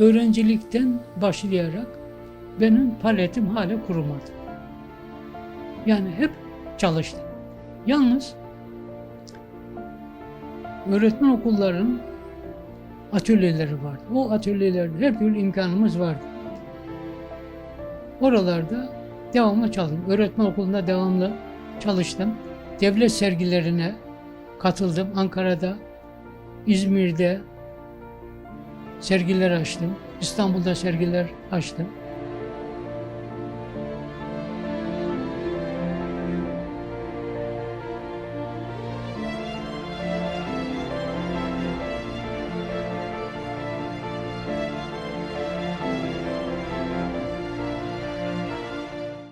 öğrencilikten başlayarak benim paletim hala kurumadı. Yani hep çalıştım. Yalnız öğretmen okullarının atölyeleri vardı. O atölyelerde her türlü imkanımız vardı. Oralarda devamlı çalıştım. Öğretmen okulunda devamlı çalıştım. Devlet sergilerine katıldım. Ankara'da, İzmir'de sergiler açtım. İstanbul'da sergiler açtım.